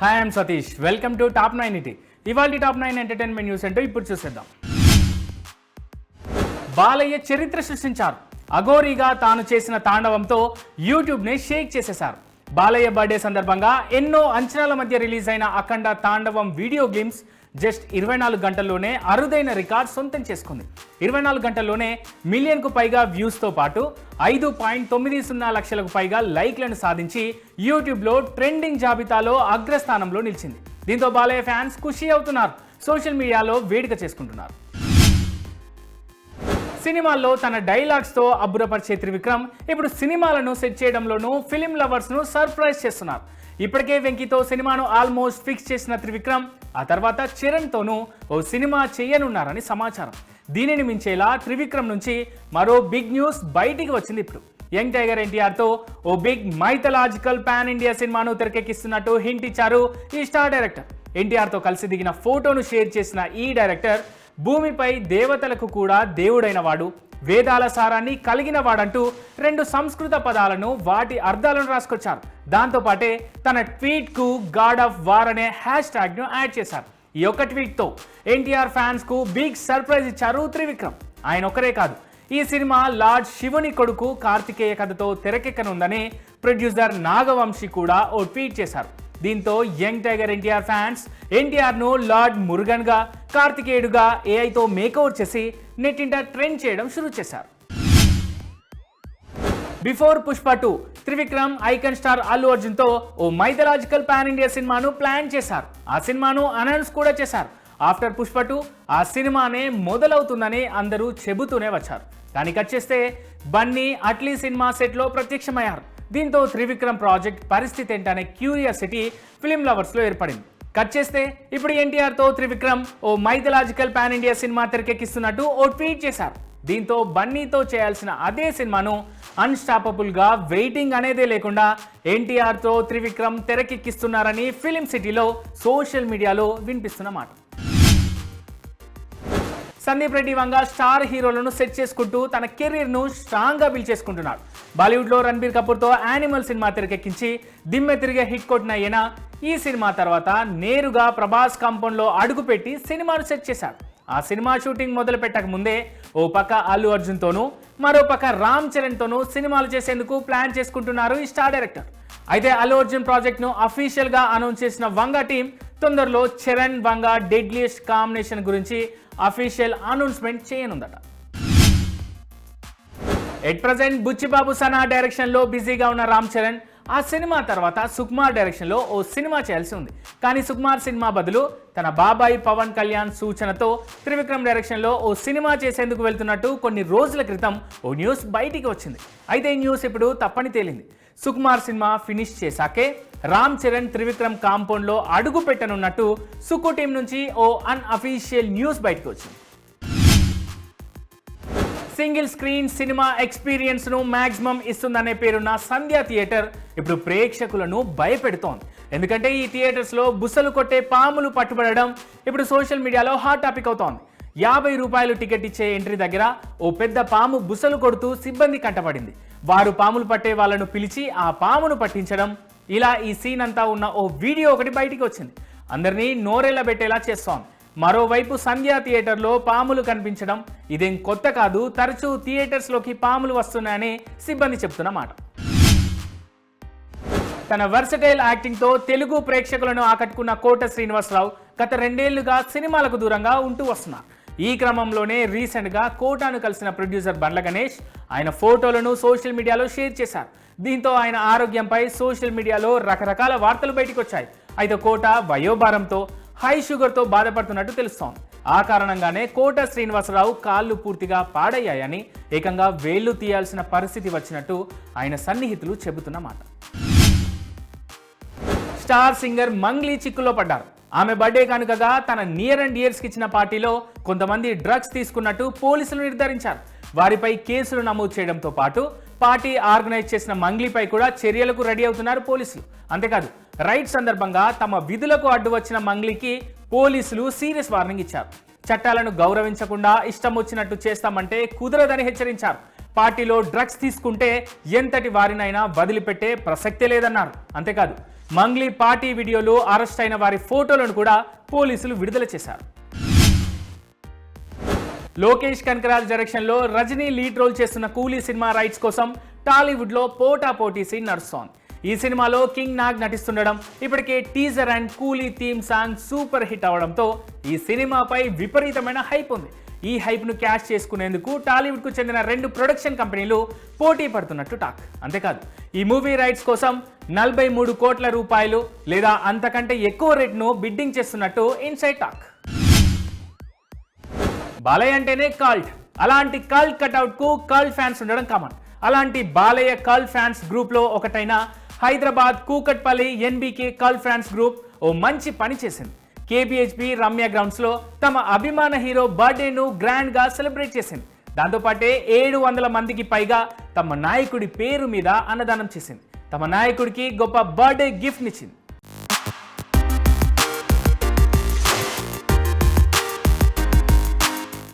Hi I'm Satish welcome to top nine ET ఇవాళ top nine entertainment news ఏంటో ఇప్పుడు చూసేద్దాం. బాలయ్య చరిత్ర సృష్టించారు. అఘోరీగా తాను చేసిన తాండవంతో యూట్యూబ్ని షేక్ చేసేశారు. బాలయ్య బర్త్డే సందర్భంగా ఎన్నో అంచనాల మధ్య రిలీజ్ అయిన అఖండ తాండవం వీడియో గేమ్స్ జస్ట్ ఇరవై నాలుగు గంటల్లోనే అరుదైన రికార్డ్ సొంతం చేసుకుంది. ఇరవై నాలుగు గంటల్లోనే మిలియన్కు పైగా వ్యూస్తో పాటు ఐదు పాయింట్ తొమ్మిది సున్నా లక్షలకు పైగా లైక్లను సాధించి యూట్యూబ్లో ట్రెండింగ్ జాబితాలో అగ్రస్థానంలో నిలిచింది. దీంతో బాలయ్య ఫ్యాన్స్ ఖుషి అవుతున్నారు. సోషల్ మీడియాలో వేడుక చేసుకుంటున్నారు. సినిమాల్లో తన డైలాగ్స్తో అబ్బురపరిచే త్రివిక్రమ్ ఇప్పుడు సినిమాలను సెట్ చేయడంలోనూ ఫిలిం లవర్స్ను సర్ప్రైజ్ చేస్తున్నారు. ఇప్పటికే వెంకీతో సినిమాను ఆల్మోస్ట్ ఫిక్స్ చేసిన త్రివిక్రమ్ ఆ తర్వాత చరణ్తోనూ ఓ సినిమా చేయనున్నారని సమాచారం. దీనిని మించేలా త్రివిక్రమ్ నుంచి మరో బిగ్ న్యూస్ బయటికి వచ్చింది ఇప్పుడు. యంగ్ టైగర్ ఎన్టీఆర్తో ఓ బిగ్ మైథలాజికల్ పాన్ ఇండియా సినిమాను తెరకెక్కిస్తున్నట్టు హింట్ ఇచ్చారు ఈ స్టార్ డైరెక్టర్. ఎన్టీఆర్తో కలిసి దిగిన ఫోటోను షేర్ చేసిన ఈ డైరెక్టర్ భూమిపై దేవతలకు కూడా దేవుడైన వాడు వేదాల సారాన్ని కలిగిన వాడంటూ రెండు సంస్కృత పదాలను వాటి అర్థాలను రాసుకొచ్చారు. దాంతోపాటే తన ట్వీట్కు గాడ్ ఆఫ్ వార్ అనే హ్యాష్ ట్యాగ్ను యాడ్ చేశారు. ఈ ఒక్క ట్వీట్తో ఎన్టీఆర్ ఫ్యాన్స్కు బిగ్ సర్ప్రైజ్ ఇచ్చారు త్రివిక్రమ్. ఆయన ఒక్కరే కాదు ఈ సినిమా లార్డ్ శివుని కొడుకు కార్తికేయ కథతో తెరకెక్కనుందని ప్రొడ్యూసర్ నాగవంశీ కూడా ఓ ట్వీట్ చేశారు. దీంతో యంగ్ టైగర్ ఎన్టీఆర్ ఫ్యాన్స్ ఎన్టీఆర్ను లార్డ్ మురుగన్గా కార్తికేయుడుగా ఏఐతో మేకవర్ చేసి నెట్టింట ట్రెండ్ చేయడం షురూ చేశారు. Before Pushpa two Trivikram icon star Allu అర్జున్తో ఓ మైథలాజికల్ పాన్ ఇండియా సినిమాను ప్లాన్ చేశారు. ఆ సినిమాను అనౌన్స్ కూడా చేశారు. ఆఫ్టర్ పుష్ప టూ ఆ సినిమానే మొదలవుతుందని అందరూ చెబుతూనే వచ్చారు. కానీ కట్ చేస్తే బన్నీ అట్లీ సినిమా సెట్లో ప్రత్యక్షమయ్యారు. దీంతో త్రివిక్రమ్ ప్రాజెక్ట్ పరిస్థితి ఏంటనే క్యూరియాసిటీ ఫిలిం లవర్స్లో ఏర్పడింది. కట్ చేస్తే ఇప్పుడు ఎన్టీఆర్తో త్రివిక్రమ్ ఓ మైథలాజికల్ పాన్ ఇండియా సినిమా తెరకెక్కిస్తున్నట్టు ఓ ట్వీట్ చేశారు. దీంతో బన్నీతో చేయాల్సిన అదే సినిమాను అన్స్టాపబుల్గా వెయిటింగ్ అనేదే లేకుండా ఎన్టీఆర్తో త్రివిక్రమ్ తెరకెక్కిస్తున్నారని ఫిలిం సిటీలో సోషల్ మీడియాలో వినిపిస్తున్న మాట. సందీప్ రెడ్డి వంగ స్టార్ హీరోలను సెట్ చేసుకుంటూ తన కెరీర్ను స్ట్రాంగ్గా బిల్డ్ చేసుకుంటున్నాడు. బాలీవుడ్లో రణబీర్ కపూర్తో యానిమల్ సినిమా తెరకెక్కించి దిమ్మె తిరిగే హిట్ కొట్టిన ఈయన ఈ సినిమా తర్వాత నేరుగా ప్రభాస్ కాంపౌండ్లో అడుగుపెట్టి సినిమాను సెట్ చేశాడు ఆ సినిమా షూటింగ్ మొదలు పెట్టక ముందే ఓ పక్క అల్లు అర్జున్తోనూ మరోపక్క రామ్ చరణ్తోనూ సినిమాలు చేసేందుకు ప్లాన్ చేసుకుంటున్నారు ఈ స్టార్ డైరెక్టర్. అయితే అల్లు అర్జున్ ప్రాజెక్ట్ను అఫీషియల్గా అనౌన్స్ చేసిన వంగ టీం తొందరలో చరణ్ వంగ డెడ్లీస్ట్ కాంబినేషన్ గురించి అఫీషియల్ అనౌన్స్మెంట్ చేయనుందట. ఎట్ ప్రజెంట్ బుచ్చిబాబు సనా డైరెక్షన్లో బిజీగా ఉన్న రామ్ చరణ్ ఆ సినిమా తర్వాత సుకుమార్ డైరెక్షన్లో ఓ సినిమా చేయాల్సి ఉంది. కానీ సుకుమార్ సినిమా బదులు తన బాబాయ్ పవన్ కళ్యాణ్ సూచనతో త్రివిక్రమ్ డైరెక్షన్లో ఓ సినిమా చేసేందుకు వెళ్తున్నట్టు కొన్ని రోజుల క్రితం ఓ న్యూస్ బయటికి వచ్చింది. అయితే ఈ న్యూస్ ఇప్పుడు తప్పని తేలింది. సుకుమార్ సినిమా ఫినిష్ చేశాకే రామ్ చరణ్ త్రివిక్రమ్ కాంపౌండ్లో అడుగు పెట్టనున్నట్టు సుకు టీం నుంచి ఓ అన్అఫీషియల్ న్యూస్ బయటకు వచ్చింది. సింగిల్ స్క్రీన్ సినిమా ఎక్స్పీరియన్స్ను మాక్సిమం ఇస్తుందనే పేరున్న సంధ్యా థియేటర్ ఇప్పుడు ప్రేక్షకులను భయపెడుతోంది. ఎందుకంటే ఈ థియేటర్స్లో బుసలు కొట్టే పాములు పట్టుబడడం ఇప్పుడు సోషల్ మీడియాలో హాట్ టాపిక్ అవుతోంది. యాభై రూపాయలు టికెట్ ఇచ్చే ఎంట్రీ దగ్గర ఓ పెద్ద పాము బుసలు కొడుతూ సిబ్బంది కంటపడింది. వారు పాములు పట్టే వాళ్ళను పిలిచి ఆ పామును పట్టించడం ఇలా ఈ సీన్ అంతా ఉన్న ఓ వీడియో ఒకటి బయటికి వచ్చింది. అందరినీ నోరెళ్ళ పెట్టేలా చేస్తోంది. మరోవైపు సంధ్యా థియేటర్లో పాములు కనిపించడం ఇదేం కొత్త కాదు తరచూ థియేటర్స్లోకి పాములు వస్తున్నాయని సిబ్బంది చెప్తున్నమాట తన వర్సటైల్ యాక్టింగ్తో తెలుగు ప్రేక్షకులను ఆకట్టుకున్న కోట శ్రీనివాసరావు గత రెండేళ్ళుగా సినిమాలకు దూరంగా ఉంటూ వస్తున్నారు ఈ క్రమంలోనే రీసెంట్గా కోటాను కలిసిన ప్రొడ్యూసర్ బండ్ల గణేష్ ఆయన ఫోటోలను సోషల్ మీడియాలో షేర్ చేశారు. దీంతో ఆయన ఆరోగ్యంపై సోషల్ మీడియాలో రకరకాల వార్తలు బయటకు వచ్చాయి అయితే కోట వయోభారంతో హై షుగర్తో బాధపడుతున్నట్టు తెలుస్తోంది. ఆ కారణంగానే కోట శ్రీనివాసరావు కాళ్ళు పూర్తిగా పాడయ్యాయని ఏకంగా వేళ్ళు తీయాల్సిన పరిస్థితి వచ్చినట్టు ఆయన సన్నిహితులు చెబుతున్నమాట స్టార్ సింగర్ మంగ్లీ చిక్కులో పడ్డారు. ఆమె బర్త్డే కనుకగా తన నియర్ అండ్ ఇయర్స్కి ఇచ్చిన పార్టీలో కొంతమంది డ్రగ్స్ తీసుకున్నట్టు పోలీసులు నిర్ధారించారు. వారిపై కేసులు నమోదు చేయడంతో పాటు పార్టీ ఆర్గనైజ్ చేసిన మంగ్లీపై కూడా చర్యలకు రెడీ అవుతున్నారు పోలీసులు. అంతేకాదు రైడ్ సందర్భంగా తమ విధులకు అడ్డు వచ్చిన మంగ్లీకి పోలీసులు సీరియస్ వార్నింగ్ ఇచ్చారు. చట్టాలను గౌరవించకుండా ఇష్టం వచ్చినట్టు చేస్తామంటే కుదరదని హెచ్చరించారు. పార్టీలో డ్రగ్స్ తీసుకుంటే ఎంతటి వారినైనా వదిలిపెట్టే ప్రసక్తే లేదన్నారు. అంతేకాదు మంగ్లీ పార్టీ వీడియోలు అరెస్ట్ అయిన వారి ఫోటోలను కూడా పోలీసులు విడుదల చేశారు. లోకేష్ కనకరాజ్ డైరెక్షన్లో రజనీ లీడ్ రోల్ చేస్తున్న కూలీ సినిమా రైట్స్ కోసం టాలీవుడ్లో పోటా పోటీ సీన్ నడుస్తోంది. ఈ సినిమాలో కింగ్ నాగ్ నటిస్తుండడం ఇప్పటికే teaser and Coolie theme song super hit అవడంతో ఈ సినిమాపై విపరీతమైన హైప్ ఉంది. ఈ హైప్ను క్యాష్ చేసుకునేందుకు టాలీవుడ్కు చెందిన రెండు ప్రొడక్షన్ కంపెనీలు పోటీ పడుతున్నట్టు టాక్. అంతేకాదు ఈ మూవీ రైట్స్ కోసం నలభై మూడు కోట్ల రూపాయలు లేదా అంతకంటే ఎక్కువ రేట్ను బిడ్డింగ్ చేస్తున్నట్టు ఇన్సైడ్ టాక్. బాలయ్య అంటేనే కల్ట్. అలాంటి కల్ట్ కట్అవుట్కు కల్ట్ ఫ్యాన్స్ ఉండడం కామన్. అలాంటి బాలయ్య కల్ట్ ఫ్యాన్స్ గ్రూప్లో ఒకటైన Hyderabad Kukatpally NBK cult fans group ఓ మంచి పని చేసింది. కేబిహెచ్పి రమ్య గ్రౌండ్స్లో తమ అభిమాన హీరో బర్త్డేను గ్రాండ్గా సెలబ్రేట్ చేసింది. దాంతోపాటే ఏడు వందల మందికి పైగా తమ నాయకుడి పేరు మీద అన్నదానం చేసింది. తమ నాయకుడికి గొప్ప బర్త్డే గిఫ్ట్ ఇచ్చింది